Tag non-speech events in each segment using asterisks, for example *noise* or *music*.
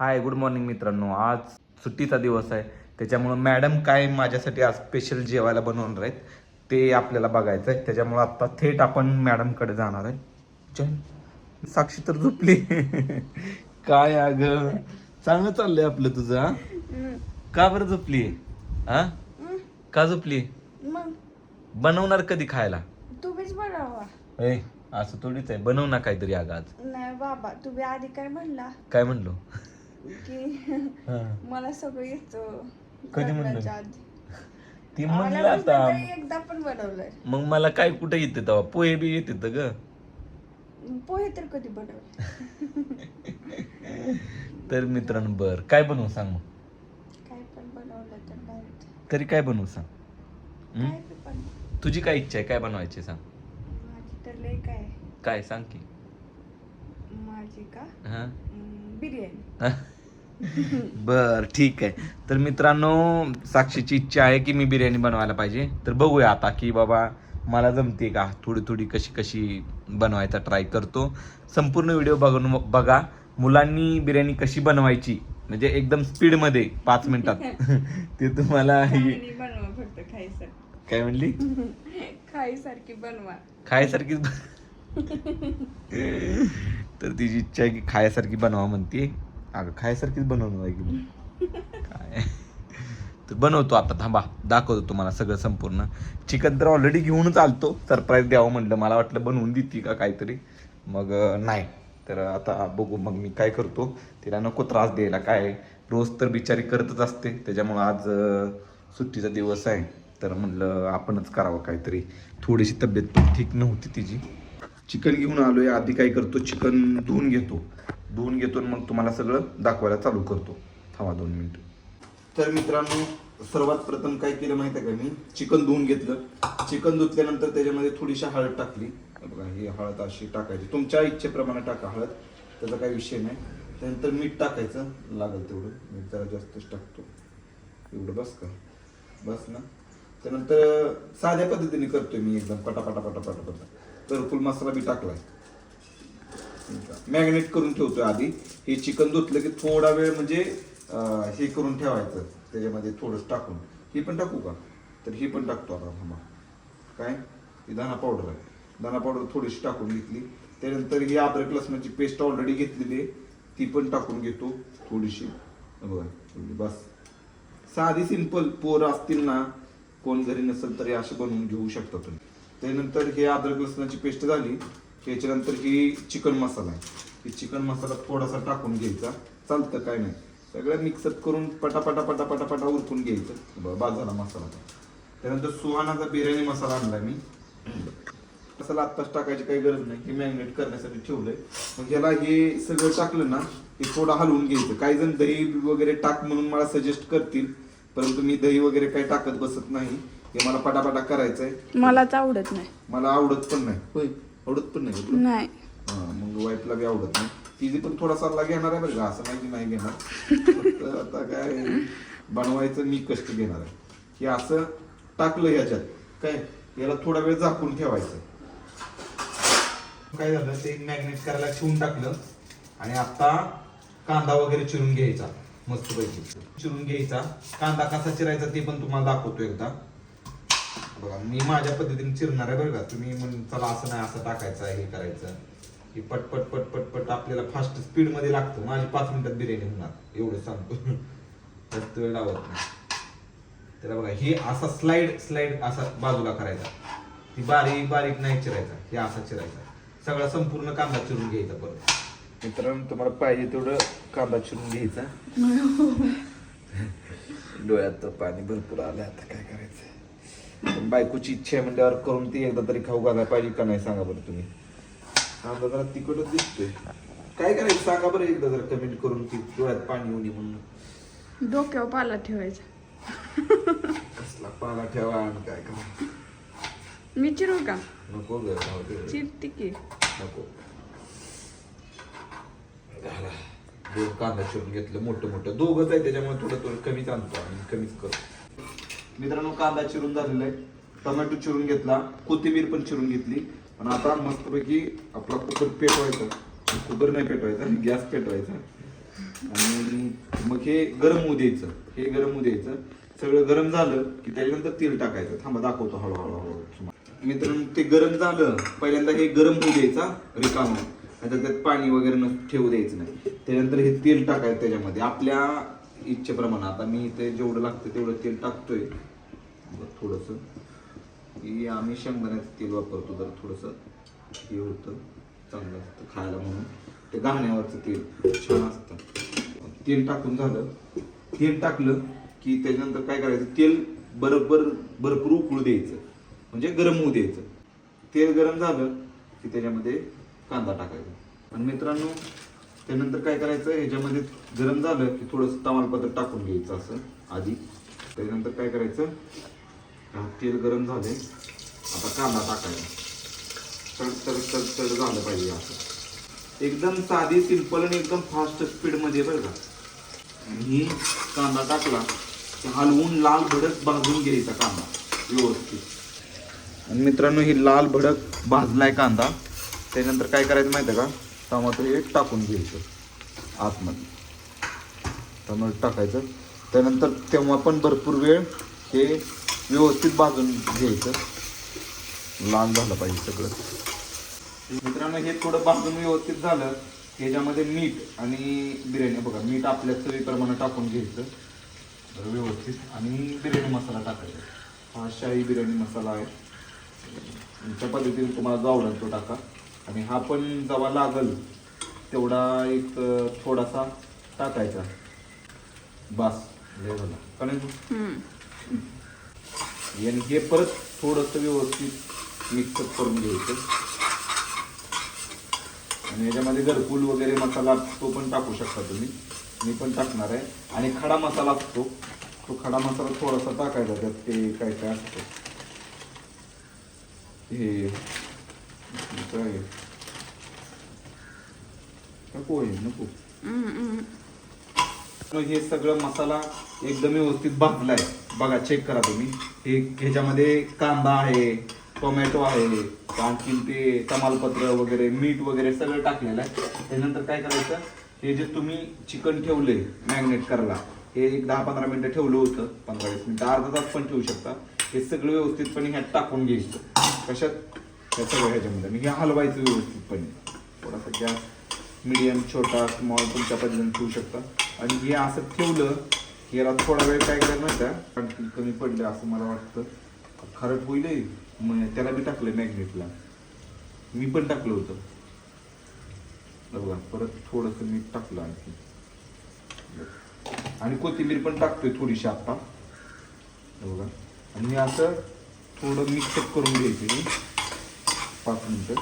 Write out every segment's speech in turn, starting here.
Hi good morning मित्रांनो. आज सुट्टीचा दिवस आहे. त्याच्यामुळं मॅडम काय माझ्यासाठी आज स्पेशल जेवायला बनवणार आहेत ते आपल्याला बघायचं आहे त्याच्यामुळं आत्ता थेट आपण मॅडमकडे जाणार आहे. जय साक्षी तर झोपली. *laughs* काय अग? चांगलं चाललंय आपलं तुझं? का बरं झोपली? हा? का झोपली? बनवणार कधी खायला? तुम्हीच बनवा. ए असं थोडीच आहे. बनव ना काहीतरी अगं आज. नाही बाबा तुम्ही आधी काय म्हणला? काय म्हणलो? की. मला सगळं येतं. कधी म्हणलं? आधी. ती म्हणलं नुसतं आता एकदा पण बनवलंय. मग मला काय कुठे येते तेव्हा? पोहे बी येते ग. पोहे तर कधी बनवले? *laughs* तर मित्रांनो बर. काय बनवू सांग मग? काय पण बनवलं तर नाही तरी काय बनवू सांग? तुझी काय इच्छा आहे? काय बनवायची सांग? माझी तर लय काय. काय सांग की. माझी का? हा. बिर्याणी. बर ठीक आहे. तर मित्रांनो साक्षीची इच्छा आहे की मी बिर्याणी बनवायला पाहिजे. तर बघूया आता की बाबा मला जमते का थोडी थोडी कशी कशी बनवायचा ट्राय करतो. संपूर्ण व्हिडिओ बघून बघा. मुलांनी बिर्याणी कशी बनवायची? म्हणजे एकदम स्पीडमध्ये पाच मिनिटात. ते तुम्हाला काय म्हणली? खायसारखी बनवा. खायसारखीच तर तिची इच्छा आहे की खायसारखी बनवा म्हणते अगं खायसारखीच बनवणार आहे की काय? तर बनवतो आता थांबा. दाखवतो तुम्हाला सगळं संपूर्ण. चिकन तर ऑलरेडी घेऊनच आलतो. सरप्राईज द्यावं म्हटलं. मला वाटलं बनवून देते का काहीतरी. मग नाही. तर आता बघू. मग मी काय करतो? तिला नको त्रास द्यायला. काय? रोज तर बिचारी करतच असते. त्याच्यामुळं आज सुट्टीचा दिवस आहे. तर म्हटलं आपणच करावं काहीतरी. थोडीशी तब्येत पण ठीक नव्हती तिची. चिकन घेऊन आलो आहे आधी काय करतो चिकन धुवून घेतो. धुवून घेतो आणि मग तुम्हाला सगळं दाखवायला चालू करतो. थांबा दोन मिनटं. तर मित्रांनो सर्वात प्रथम काय केलं माहीत आहे का मी? चिकन धुवून घेतलं. चिकन धुतल्यानंतर त्याच्यामध्ये थोडीशी हळद टाकली. बघा ही हळद अशी टाकायची. तुमच्या इच्छेप्रमाणे टाका हळद. त्याचा काही विषय नाही. त्यानंतर मीठ टाकायचं. लागेल तेवढं. मीठ जरा जास्तच टाकतो. एवढं बस का? बस ना? त्यानंतर साध्या पद्धतीने करतोय मी एकदम. पटापटा पटापटा पटा घरकुल मसाला बी टाकलाय. मॅग्नेट करून ठेवतोय आधी. हे चिकन धुतलं की थोडा वेळ म्हणजे हे करून ठेवायचं. त्याच्यामध्ये थोडंसं टाकून. हे पण टाकू का? तर हे पण टाकतो आता थांबा. काय? ही धना पावडर आहे. धना पावडर थोडीशी टाकून घेतली. त्यानंतर ही अद्रक लसणाची पेस्ट ऑलरेडी घेतलेली आहे. ती पण टाकून घेतो थोडीशी. बघा बस. साधी सिंपल पोर असतील ना कोण घरी नसेल तरी असे बनवून घेऊ शकता तुम्ही. त्यानंतर हे अद्रक लसणाची पेस्ट झाली त्याच्यानंतर ही चिकन मसाला आहे. ही चिकन मसाला थोडासा टाकून घ्यायचा. चालतं काय नाही. सगळं मिक्सअप करून पटापटा पटापटा पटा उरकून घ्यायचं. बाजारा मसाला त्यानंतर सुहानाचा बिर्याणी मसाला आणला मी. मसाला आत्ताच टाकायची काही गरज नाही. हे मॅरिनेट करण्यासाठी ठेवलंय. मग ह्याला हे सगळं टाकलं ना हे थोडं हलवून घ्यायचं. काही जण दही वगैरे टाक म्हणून मला सजेस्ट करतील. परंतु मी दही वगैरे काही टाकत बसत नाही. हे मला पटापटा करायचंय. मलाच आवडत नाही. मला आवडत पण नाही. होय? आवडत पण नाही का तुला? नाही. हा, मग वाईफला बी आवडत नाही. तिची पण थोडा सल्ला घेणार आहे बरं का असं नाही की नाही घेणार. फक्त आता काय बनवायचं मी कष्ट घेणार आहे. हे असं टाकलं ह्याच्यात. काय? याला थोडा वेळ झाकून ठेवायचं. काय झालं? ते मॅग्नेट करायला ठेवून टाकलं. आणि आता कांदा वगैरे चिरून घ्यायचा मस्त पैकी. चिरून घ्यायचा. कांदा कसा चिरायचा ते पण तुम्हाला दाखवतो एकदा. बघा मी माझ्या पद्धतीने चिरणार आहे बरं का. तुम्ही म्हण चला असं नाही असं टाकायचं हे करायचं. की पट पट पट पट पट आपल्याला फास्ट स्पीडमध्ये लागतं. माझी पाच मिनिटात बिर्याणी होणार एवढं सांगतो. जास्त वेळ लावत नाही. त्याला बघा हे असा स्लाइड स्लाइड असा बाजूला करायचा. ती बारीक बारीक नाही चिरायचा हे असा चिरायचा. सगळा संपूर्ण कांदा चिरून घ्यायचा परत. मित्रांनो तुम्हाला पाहिजे तेवढं कांदा चिरून घ्यायचा. *laughs* डोळ्यात तर पाणी भरपूर आलं आता काय करायचं? पण बायकोची इच्छा आहे म्हणल्यावर करून ती एकदा तरी खाऊ घालायला पाहिजे का नाही सांगा बरं तुम्ही? कांदा जरा तिखटच दिसतोय. काय करायचं सांगा बरं एकदा जर कमेंट करून की डोळ्यात पाणी येऊ नये म्हणून. डोक्यावर पाला ठेवायचा. कसला पाला ठेवा आणि काय करा. मी चिरू का? नको ग राहू दे. चिरते की. नको. घाला. दोन कांदा चिरून घेतलं मोठं मोठं दोघच आहे त्याच्यामुळे थोडं थोडं कमीच आणतो आणि कमीच करतो. मित्रांनो कांदा चिरून झालेला आहे. टोमॅटो चिरून घेतला. कोथिंबीर पण चिरून घेतली. पण आता मस्तपैकी आपला कुकर पेटवायचा. कुकर नाही पेटवायचा गॅस पेटवायचा. आणि मग हे गरम होऊ द्यायचं. हे गरम होऊ द्यायचं. सगळं गरम झालं की त्याच्यानंतर तेल टाकायचं. थांबा दाखवतो हळूहळू हळूहळू. मित्रांनो ते गरम झालं. पहिल्यांदा हे गरम होऊ द्यायचा रिकाम. आता त्यात पाणी वगैरे न ठेवू द्यायचं नाही. त्यानंतर हे तेल टाकायचं त्याच्यामध्ये. आपल्या इच्छेप्रमाणे. आता मी इथे जेवढं लागतं तेवढं तेल टाकतोय. थोडस. की आम्ही शेंगदाण्याचं तेल वापरतो जर थोडस. हे होतं. चांगलं असतं खायला म्हणून. ते घाण्यावरचं तेल. छान असतं. तेल टाकून झालं. तेल टाकलं की त्याच्यानंतर काय करायचं? तेल बरोबर भरपूर उकळू द्यायचं. म्हणजे गरम होऊ द्यायचं. तेल गरम झालं की त्याच्यामध्ये कांदा टाकायचा. आणि मित्रांनो त्यानंतर काय करायचं ह्याच्यामध्ये गरम झालं की थोडंसं तमालपत्र टाकून घ्यायचं असं आधी. त्याच्यानंतर काय करायचं तेल गरम झाले आता कांदा टाकायचा. चढ चढ चढ चढ झालं पाहिजे असं. एकदम साधी सिंपल आणि एकदम फास्ट स्पीडमध्ये बरं का. आणि ही कांदा टाकला की हलवून लाल भडक भाजून घ्यायचा कांदा व्यवस्थित. आणि मित्रांनो ही लाल भडक भाजलाय कांदा. त्यानंतर काय करायचं माहिती आहे का? टमाटर हे टाकून घ्यायचं आतमध्ये. टमाटर टाकायचं. त्यानंतर तेव्हा पण भरपूर वेळ हे व्यवस्थित भाजून घ्यायचं. लाल झालं पाहिजे सगळं. मित्रांनो हे थोडं भाजून व्यवस्थित झालं. ह्याच्यामध्ये मीठ आणि बिर्याणी बघा. मीठ आपल्या चवीप्रमाणे टाकून घ्यायचं. व्यवस्थित. आणि बिर्याणी मसाला टाकायचा. हा शाही बिर्याणी मसाला आहे. तुमच्या पद्धतीने तुम्हाला जो आवडेल तो टाका. आणि हा पण जेव्हा लागल तेवढा एक थोडासा टाकायचा. बस झाला. कारण हे परत थोडंसं व्यवस्थित मिक्सअप करून घ्यायचं. आणि याच्यामध्ये घरकुल वगैरे मसाला तो पण टाकू शकता तुम्ही. मी पण टाकणार आहे. आणि खडा मसाला असतो. तो खडा मसाला थोडासा टाकायचा त्यात ते काय काय असतं. हे काय नको. मग हे सगळं मसाला एकदम व्यवस्थित भाजलाय. बघा चेक करा तुम्ही. हे ह्याच्यामध्ये कांदा आहे टोमॅटो आहे आणखीन ते तमालपत्र वगैरे मीठ वगैरे सगळं टाकलेलं आहे. त्यानंतर काय करायचं? हे जे तुम्ही चिकन ठेवले मॅग्नेट करायला हे एक दहा पंधरा मिनिटं ठेवलं होतं. पंधरा वीस मिनिटं अर्धा तास पण ठेवू शकता. हे सगळं व्यवस्थितपणे ह्यात टाकून घ्यायचं. कशात? त्या सगळ्या ह्याच्यामध्ये म्हणजे मी हे हलवायचं व्यवस्थितपणे थोडासा गॅस मिडियम छोटा स्मॉल तुमच्या पद्धतीने ठेवू शकता. आणि हे असं ठेवलं की याला थोडा वेळ काय करणार त्या आणखी कमी पडलं असं मला वाटतं. खरंच होईल मग त्याला मी टाकलं मॅग्नेटला मी पण टाकलं होतं. बघा परत थोडंसं मी टाकलं आणखी. आणि कोथिंबीर पण टाकतोय थोडीशी आत्ता बघा. आणि असं थोडं मिक्सअप करून घ्यायचं पाच मिनटं.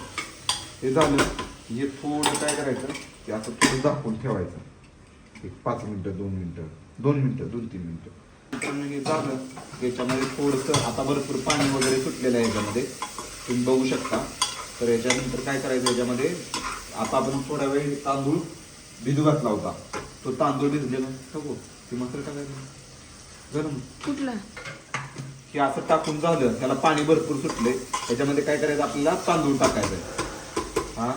हे झालं हे थोडं काय करायचं ते असं थोडं झाकून ठेवायचं. एक पाच मिनिटं दोन मिनटं दोन मिनटं दोन तीन मिनटं. हे झालं. याच्यामध्ये थोडंसं आता भरपूर पाणी वगैरे सुटलेलं आहे याच्यामध्ये. तुम्ही बघू शकता. तर याच्यानंतर काय करायचं? याच्यामध्ये आता आपण थोडा वेळ तांदूळ भिजू घातला होता. तो तांदूळ भिजलेला. टाकू ती मात्र टाकायचं. गरम. कुठला? की असं टाकून झालं त्याला पाणी भरपूर सुटले त्याच्यामध्ये काय करायचं आपल्याला तांदूळ टाकायचं हा?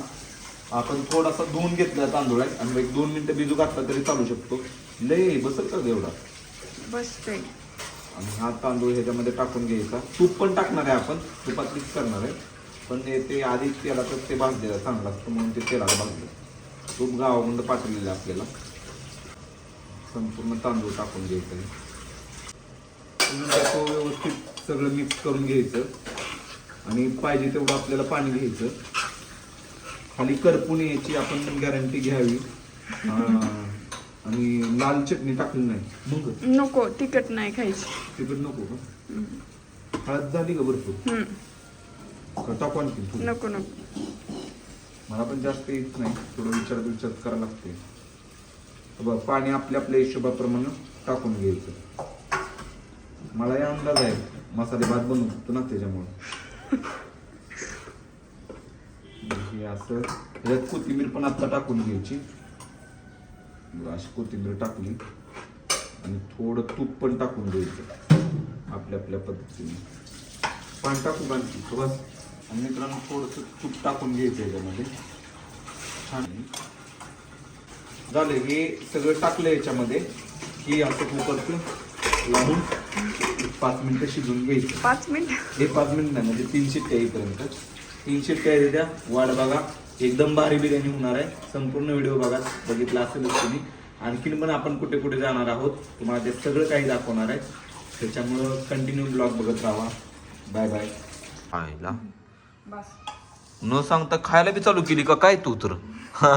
आपण थोडासा धुवून घेतला तांदूळ आहे आणि एक दोन मिनिटं भिजू घातला तरी चालू शकतो. लय बसल का एवढा? बसते आणि हा तांदूळ ह्याच्यामध्ये टाकून घ्यायचा. तूप पण टाकणार आहे आपण तुपातलीच करणार आहे. पण ते आधी तेलातच ते भाजलेलं चांगलं असतं म्हणून ते तेलाला भाजलं तूप गावाकडं पाठवलेलं आहे आपल्याला. संपूर्ण तांदूळ टाकून घ्यायचं आहे. तो व्यवस्थित सगळं मिक्स करून घ्यायचं. आणि पाहिजे तेवढं आपल्याला पाणी घ्यायचं. खाली करपून याची आपण गॅरंटी घ्यावी. आणि लाल चटणी टाकली नाही. मग? नको तिखट नाही खायची. तिकट नको का? हळद झाली का भरपूर? हम्म. का टाकू आणखी? नको नको. मला पण जास्त येत नाही. थोडं विचार विचार करावं लागते पाणी आपल्या आपल्या हिशोबाप्रमाणे टाकून घ्यायचं. मला या अंदाज आहे मसाले भात बनवतो ना त्याच्यामुळे. हे असं कोथिंबीर पण आता टाकून घ्यायची. अशी कोथिंबीर टाकली. आणि थोडं तूप पण टाकून द्यायचं आपल्या आपल्या पद्धतीने. पाणी टाकू आणखी? बस. आणि मित्रांनो थोडंसं तूप टाकून घ्यायचं याच्यामध्ये. छान. झालं हे सगळं टाकलं याच्यामध्ये. की असं कुकरचं. लावून. पाच मिनिटं शिजवून घ्यायचं. पाच मिनिट? हे पाच मिनिट नाही म्हणजे तीन शिट्ट्या येईपर्यंत. तीन शिट्ट्या येते त्या वाट बघा. एकदम भारी बिर्याणी होणार आहे. संपूर्ण व्हिडिओ बघा बघितला असेलच तुम्ही. आणखीन पण आपण कुठे कुठे जाणार आहोत तुम्हाला ते सगळं काही दाखवणार आहे. त्याच्यामुळं कंटिन्यू ब्लॉग बघत राहा. बाय बाय बस. न सांगता खायला बी चालू केली का? काय तू तर? हा?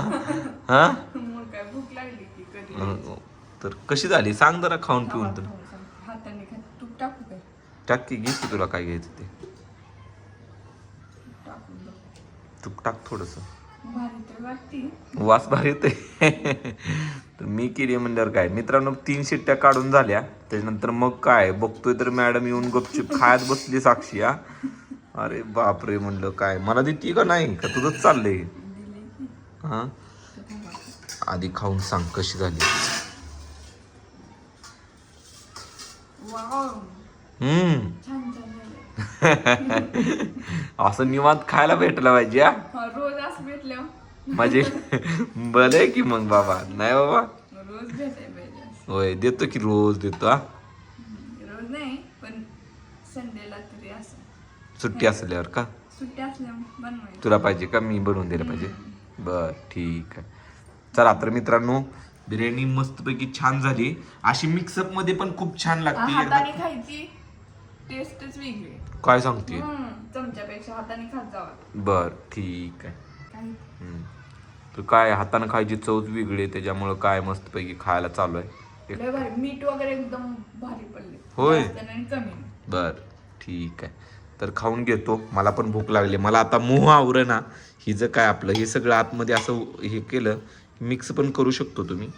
मग काय भूक लागली की कधी? तर कशी झाली? सांग जरा खाऊन पिऊन तर हाताने खा तूप टाकू काय टाक की घे की तुला काय घ्यायचं ते. टाकून टाक थोडस. वास भारी येते *laughs* तर मी केली म्हणल्यावर काय? मित्रांनो तीन शिट्ट्या काढून झाल्या. त्याच्यानंतर मग काय? बघतोय तर मॅडम येऊन गपचूप खायत बसली साक्षी हा. अरे बापरे म्हणलं काय? मला देते का नाही? का तुझंच चाललंय? हा? आधी खाऊन सांग कशी झाली. *laughs* असं निवांत खायला भेटलं पाहिजे रोज असं भेटल्यावर म्हणजे *laughs* बरं की मग बाबा? नाही बाबा? रोज. होय देतो की रोज देतो हा? रोज नाही पण संडेला तरी असं. सुट्टी असल्यावर का? सुट्टी असल्यावर बनवायचं. तुला पाहिजे का? मी बनवून दिलं पाहिजे. बर ठीक आहे. चला तर मित्रांनो बिर्याणी मस्तपैकी छान झाली. अशी मिक्सअपमध्ये पण खूप छान लागते. खायची. टेस्टच वेगळी. काय सांगते? हम्म, चमच्यापेक्षा हाताने खात जावा. बर ठीक आहे. काही हम्म. तर काय हातानं खायची चवच वेगळी आहे त्याच्यामुळं काय मस्तपैकी खायला चालू आहे. लय भारी. मीठ वगैरे एकदम भारी पडले होय. जास्त नाही आणि कमी नाही. बर ठीक आहे. तर खाऊन घेतो. मला पण भूक लागली. मला आता मोह आवरे ना. ही जर काय आपलं हे सगळं आतमध्ये असं हे केलं मिक्स पण करू शकतो तुम्ही.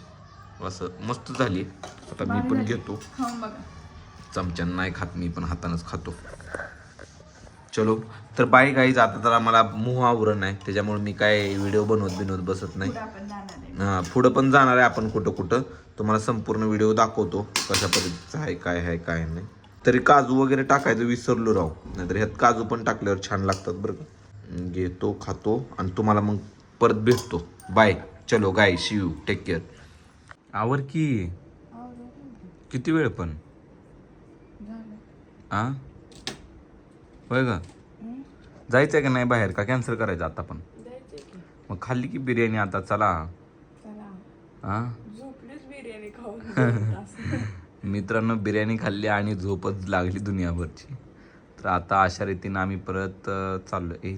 असं मस्त झाली. आता मी पण. घेतो. खाऊन बघा. चमच्यानं नाही खात मी पण हातानंच खातो. चलो तर बाय गाईज आता तर आम्हाला मोह आवरण आहे. त्याच्यामुळे मी काय व्हिडिओ बनवत बिनवत बसत नाही. हा, पुढं पण जाणार आहे आपण कुठं कुठं. तुम्हाला संपूर्ण व्हिडिओ दाखवतो कशा पद्धतीचं आहे काय आहे काय नाही. तरी काजू वगैरे टाकायचं विसरलो राव. नाहीतर ह्यात काजू पण टाकल्यावर छान लागतात बरं का. घेतो खातो आणि तुम्हाला मग परत भेटतो. बाय चलो गाय शिव टेक केअर आवर की. किती वेळ पण. आ? होय का? जायचंय का नाही बाहेर? का कॅन्सल करायचं आता पण? मग खाल्ली की बिर्याणी आता? चला. हा. *laughs* मित्रांनो बिर्याणी खाल्ली आणि झोपच लागली दुनियाभरची. तर आता अशा रीतीनं आम्ही परत चाललो ए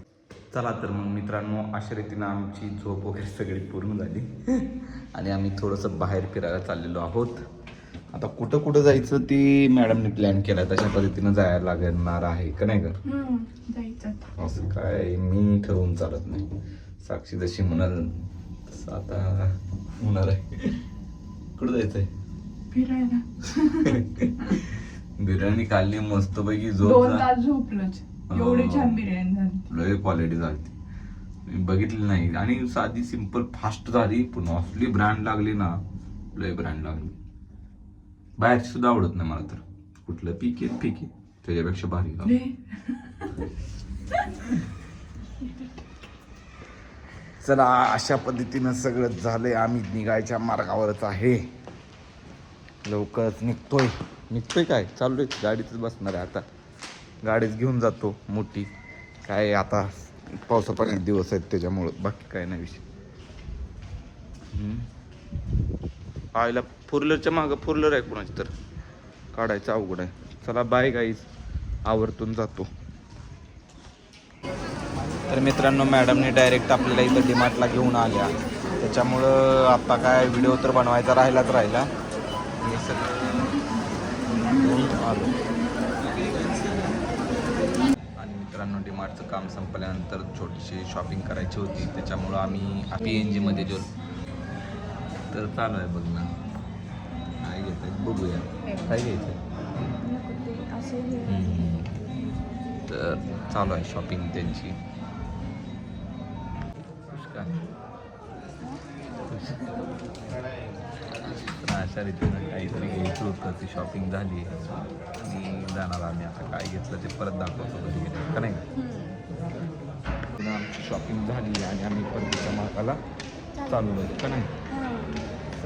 चला तर मग मित्रांनो अशा रीतीनं आमची झोप वगैरे सगळी पूर्ण झाली. *laughs* आणि आम्ही थोडंसं बाहेर फिरायला चाललेलो आहोत. आता कुठं कुठं जायचं ते मॅडमने प्लॅन केला तशा पद्धतीनं जायला लागणार आहे का नाही का. असं काय मी ठरवून चालत नाही. साक्षी जशी म्हणाल तसं आता होणार आहे. कुठं जायचंय? फिरायला. बिर्याणी खाल्ली मस्त पैकी झोप एवढी. छान बिर्याणी झाली लय क्वालिटी झाली मी बघितली नाही. आणि साधी सिंपल फास्ट झाली पण असली ब्रँड लागली ना लय ब्रँड लागली. बाहेरची सुद्धा आवडत नाही मला तर. कुठलं पीक आहे पीक आहे. त्याच्यापेक्षा भारी. चला अशा पद्धतीनं सगळं झालंय. आम्ही निघायच्या मार्गावरच आहे. लवकरच निघतोय. निघतोय काय? चाललोय. गाडीतच बसणार आहे आता. गाडीच घेऊन जातो मोठी. काय आता पावसा पाण्याचे दिवस आहेत त्याच्यामुळं. बाकी काय नाही विषय. हम्म. आईला फुरलरच्या मागं फुरलर आहे कुणाची तर. काढायचं अवघड आहे. चला बाय गाईज आवर्तून जातो. तर मित्रांनो मॅडमने डायरेक्ट आपल्याला इथं डिमार्टला घेऊन आल्या. त्याच्यामुळं आता काय व्हिडिओ तर बनवायचा राहिलाच राहिला. आणि मित्रांनो डिमार्टचं काम संपल्यानंतर छोटीशी शॉपिंग करायची होती. त्याच्यामुळं आम्ही पी एन जीमध्ये गेलो. तर चालू आहे बघ ना. काय घ्यायचं बघूया. काय घ्यायचं. तर चालू आहे शॉपिंग त्यांची. अशा रीतीनं काहीतरी घ्यायचं होतं. ती शॉपिंग झाली. आणि जाणार आम्ही. आता काय घेतलं ते परत दाखवतो कधी घेतलं का नाही? आमची शॉपिंग झाली आणि आम्ही परतीच्या मार्गाला चाललो का नाही.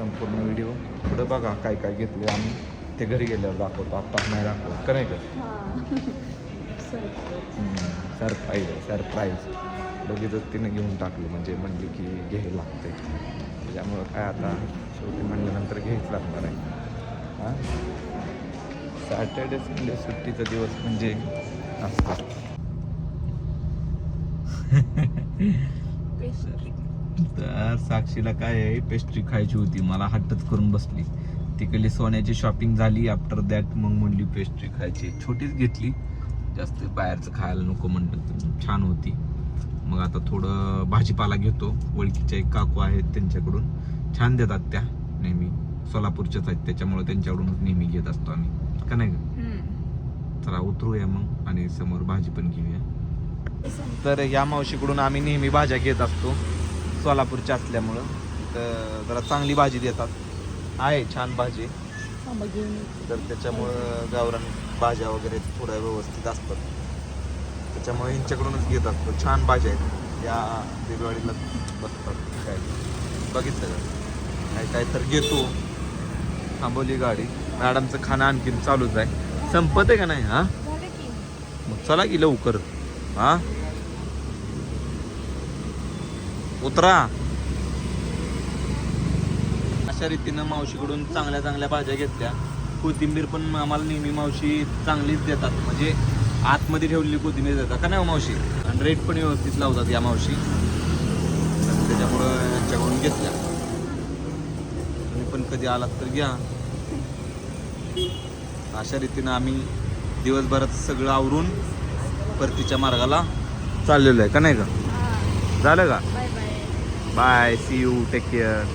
संपूर्ण व्हिडिओ पुढं बघा काय काय घेतले आम्ही. ते घरी गेल्यावर दाखवतो. आत्ता नाही दाखवतो. का नाही का? सरप्राईज आहे सरप्राईज लगेचच तिने घेऊन टाकलं. म्हणजे म्हणली की घ्यायला लागते. त्याच्यामुळं काय आता शेवटी म्हणल्यानंतर घ्यायच लागणार आहे. हां? सॅटर्डे संडे सुट्टीचा दिवस म्हणजे असं *laughs* तर साक्षीला काय आहे पेस्ट्री खायची होती मला हट्टच करून बसली. तिकडली सोन्याची शॉपिंग झाली आफ्टर दॅट मग म्हणली पेस्ट्री खायची. छोटीच घेतली जास्त बाहेरचं खायला नको म्हणलं छान होती. मग आता थोडं भाजीपाला घेतो. ओळखीच्या एक काकू आहेत त्यांच्याकडून. छान देतात त्या नेहमी. सोलापूरच्याच आहेत त्याच्यामुळे त्यांच्याकडूनच नेहमी घेत असतो आम्ही. का नाही? चला उतरूया मग आणि समोर भाजी पण घेऊया. तर या मावशीकडून आम्ही नेहमी भाज्या घेत असतो. सोलापूरच्या असल्यामुळं तर जरा चांगली भाजी देतात. आहे छान भाजी. तर त्याच्यामुळं गावरान भाज्या वगैरे थोड्या व्यवस्थित असतात. त्याच्यामुळे यांच्याकडूनच घेत असतो. छान भाज्या आहेत. या दिवाळीला बसतात. काय? बघितलं काय काय तर घेतो. थांबवली गाडी. मॅडमचं खाणं आणखीन चालूच आहे. संपत आहे का नाही हा? मग चला की लवकर. हा? उतरा. अशा रीतीनं मावशीकडून चांगल्या चांगल्या भाज्या घेतल्या. कोथिंबीर पण आम्हाला नेहमी मावशी चांगलीच देतात. म्हणजे आतमध्ये ठेवलेली कोथिंबीर देतात. का नाही हो मावशी? आणि रेट पण व्यवस्थित लावतात या मावशी. त्याच्यामुळं यांच्याकडून घेतल्या. तुम्ही पण कधी आलात तर घ्या. अशा रीतीनं आम्ही दिवसभरात सगळं आवरून परतीच्या मार्गाला चाललेलो आहे. का नाही का झालं का? Bye see you take care